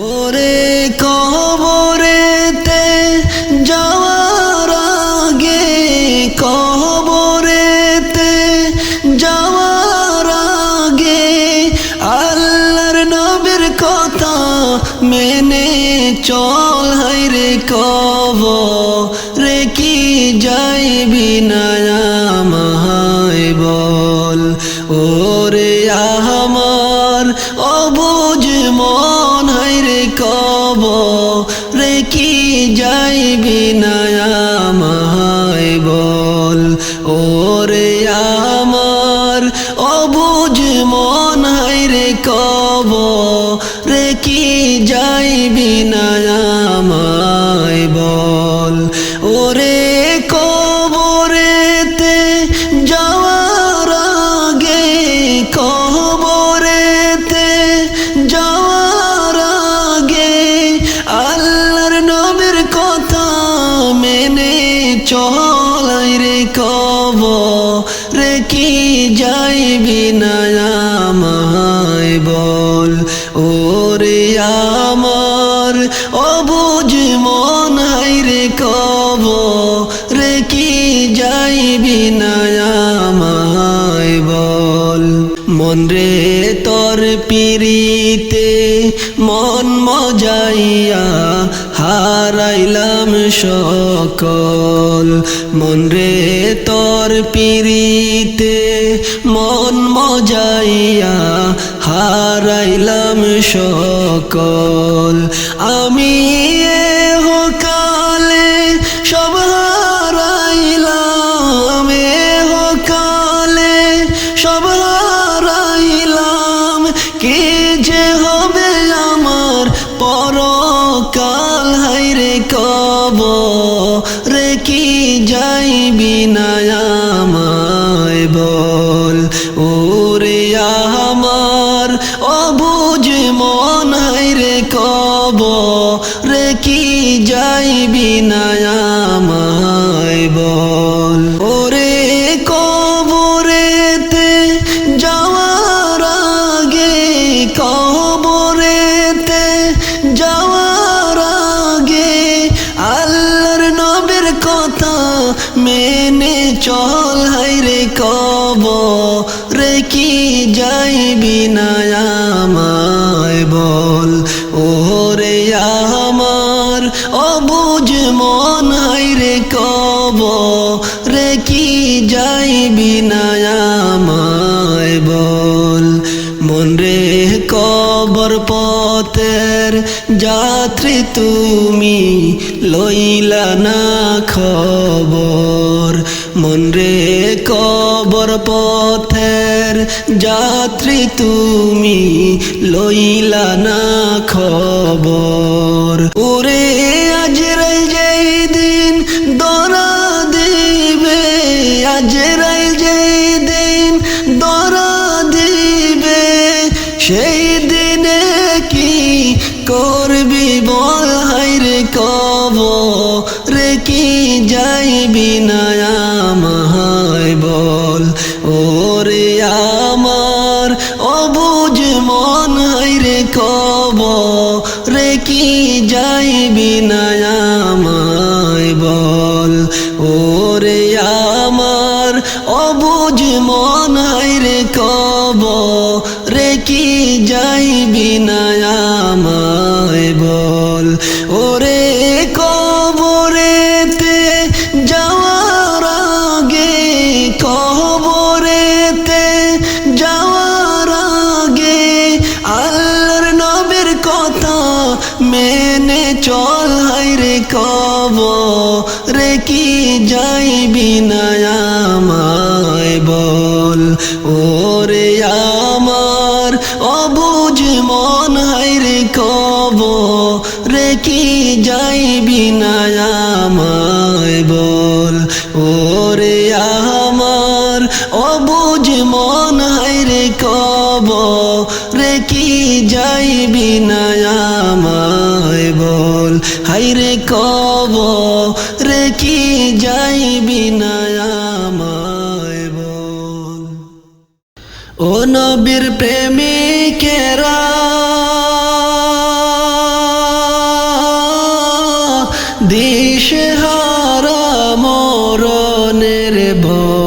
ওরে অবুঝ মন হাই রে কব রে কি যাইবি না মন রে তোর পিরিতে মন মজাইয়া হারাইলাম সকল। মন রে তোর পিরিতে মন মজাইয়া হারাইলাম সকল। আমায় বল। ওরে কবরেতে যাওয়ার আগে, কবরেতে যাওয়ার আগে আল্লাহর নবীর কথা মেনে চল। হাইরে কব রে কি যাইবি না আমায় বল। ওরে আমার অবুঝ মন হাইরে কব রে কি যাইবি না বল? মন রে, কবর পথের যাত্রী তুমি লইলা না খবর। মন রে, কবর পথের যাত্রী তুমি লইলা না খবর। ওরে আজ রে যেই দিন দরা দিবে, আজ রাই যেই দিন দরা দিবে, সেই অবুঝ মন হইরে কব রে কি যাইবি না অবুঝ মন হাইরে কব রে কি যাইবি না বল। হাইরে কব রে কি যাইবি না বল। ও নবীর প্রেমিকেরা দিশে হারা মরণের ভয়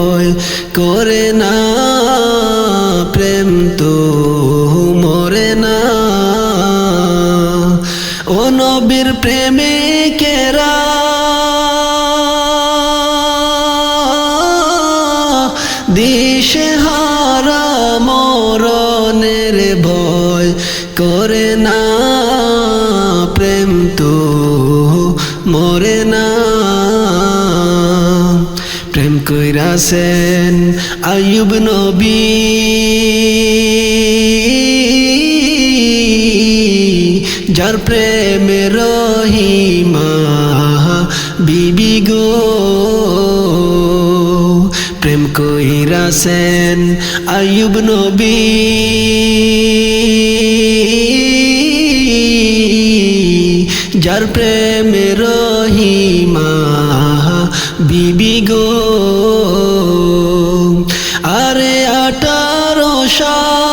মরে না। প্রেম কইরাছেন আয়ুব নবী। যার প্রেমে রহিমা, বিবি গো। প্রেম কইরাছেন আয়ুব নবী। যার প্রেমে রহিমা, বিবি গো। আরে আটারো সাল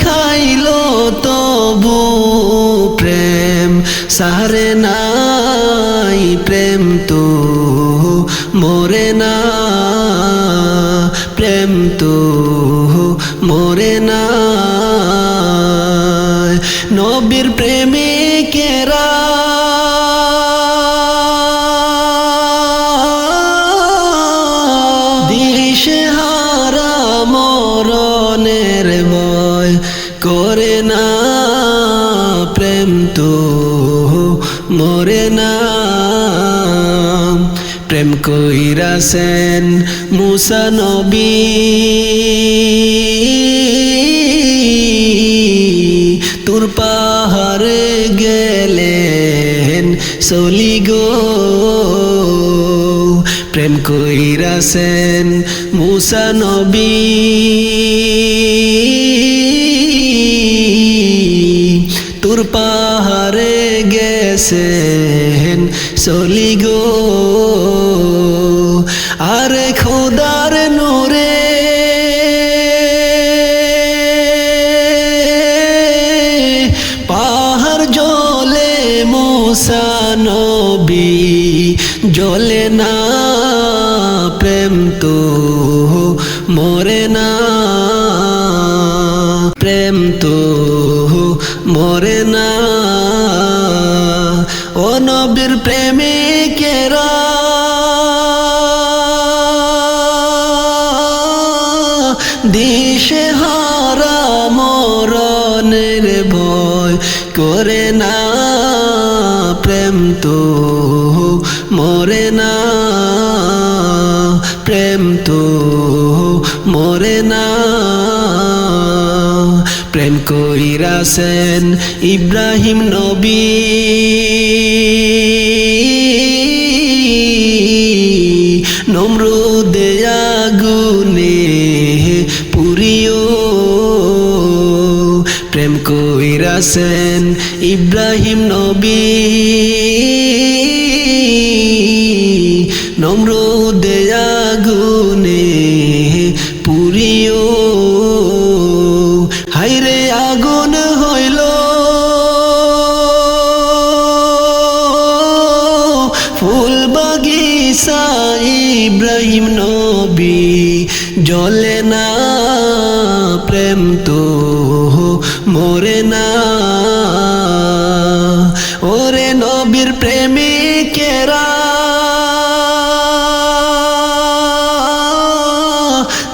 খাইলো তবু প্রেম? সারে নাই প্রেম তো, মরে না প্রেম তো। প্রেম কইরাছেন মুসা নবী। তোর পাহাড়ে গেলেন সলি গো। প্রেম কইরাছেন মুসা নবী। তোর পাহাড়ে গেছেন সলি গো। আরে খোদার নোরে। পাহাড় জলে মোসানবি জলে না নবীর প্রেমিকেরা দিশে হারা মরণের ভয় করে না, প্রেম তো মরে না, প্রেম তো মরে না। প্রেম কইরাছেন ইব্রাহিম নবী। নমরুদে আগুনে পুরিও। প্রেম কইরাছেন ইব্রাহিম নবী। নমরুদে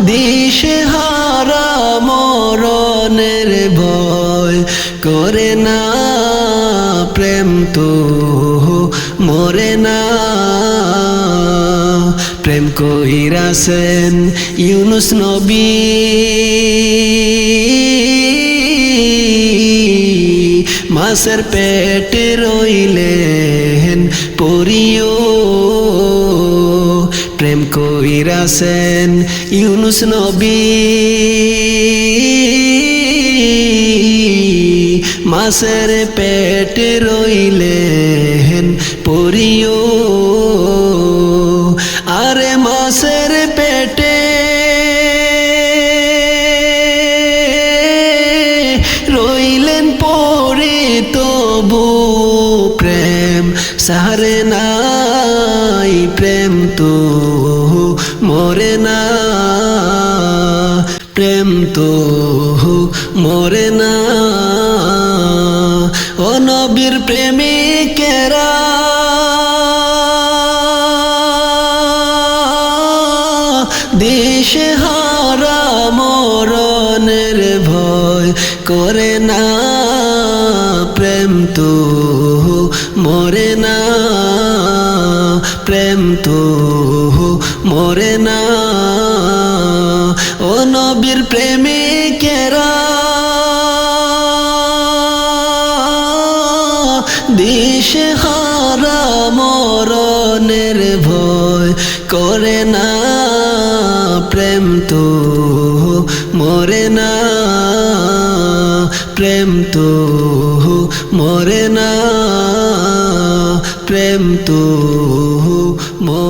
দিশে হারা মরণের ভয় করে না প্রেম তো মরে না। প্রেম কইরাছেন ইউনুস নবী? মাসের পেটে রইলেন পরিও প্রেম কইরাছেন ইউনুস নবী। মাসের পেট রইলেন পরিও। আরে মাসের পেটে রইলেন পরে তবু প্রেম। সারে মরে না। প্রেম তো মরে না। ও নবীর প্রেমিকেরা। দেশে হারা মরণের ভয় করে না। প্রেম তো মরে না। প্রেম তো মরে না। ও নবীর প্রেমিকেরা দিশে হারা মরণের ভয় করে না। প্রেম তো মরে না। প্রেম তো মরে না। প্রেম তো মরে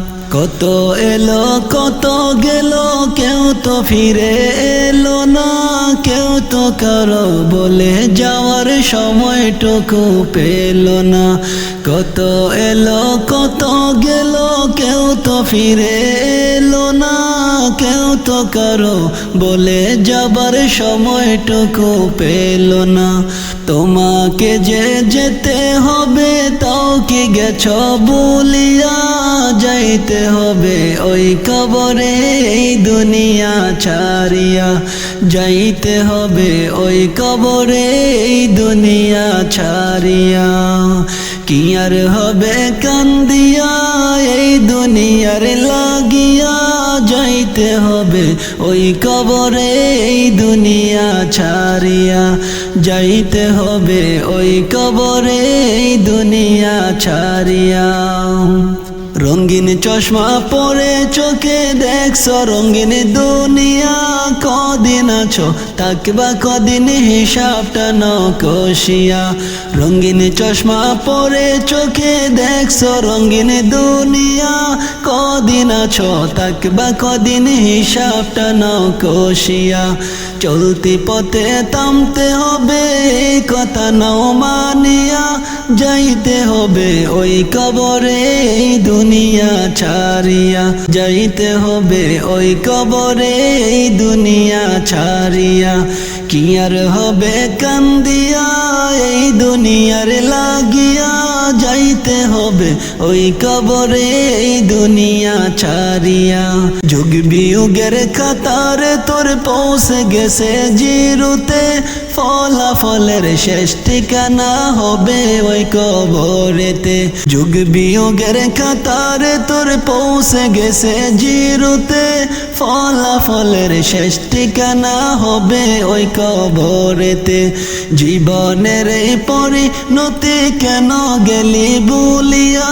কত এলো, কত গেল, কেউ তো ফিরে এলো না, কেউ তো কারও বলে যাওয়ার সময়টুকু পেল না। কত এলো, কত গেল, কেউ তো ফিরে এলো না, কেউ তো কারও বলে যাবার সময়টুকু পেল না। তোমাকে যে যেতে হবে, তাও কি গেছ বলিয়া যাইতে হবে। ওই কবরে এই দুনিয়া ছাড়িয়া যাইতে হবে। ওই কবরে এই দুনিয়া ছাড়িয়া। কি আর হবে কান্দিয়া, এই দুনিয়ার লাগিয়া যাইতে হবে। ওই কবরে এই দুনিয়া ছাড়িয়া যাইতে হবে ওই কবরে দুনিয়া ছাড়িয়া। রঙ্গিন চশমা পরে চোখে দেখছ রঙ্গিন দুনিয়া কদিন আছো তাকবা কদিন হিসাবটা নকশিয়া। রঙিন চশমা পরে চোখে দেখছ রঙিন দুনিয়া। কদিন আছো তাকবা কদিন হিসাবটা নকশিয়া চলতি পথে থামতে হবে কথা নাও মানিয়া। যাইতে হবে ওই কবরে দুনিয়া ছাড়িয়া। যাইতে হবে ওই কবরে দুনিয়া ছাড়িয়া। কি আর হবে কান্দিয়া হবে ওই কবরে এই দুনিয়া ছাড়িয়া যুগ বিয়োগের খাতারে তোর পৌঁছে গেছে জিরুতে। ফলাফলের শেষ ঠিকানা হবে ওই কবরেতে। যুগ বিয়োগের খাতারে তোর পৌঁছে গেছে জিরুতে। ফলাফলের শেষ ঠিকানা হবে ওই কবরেতে। জীবনের পরিণতি কেন গেলি বলিয়া?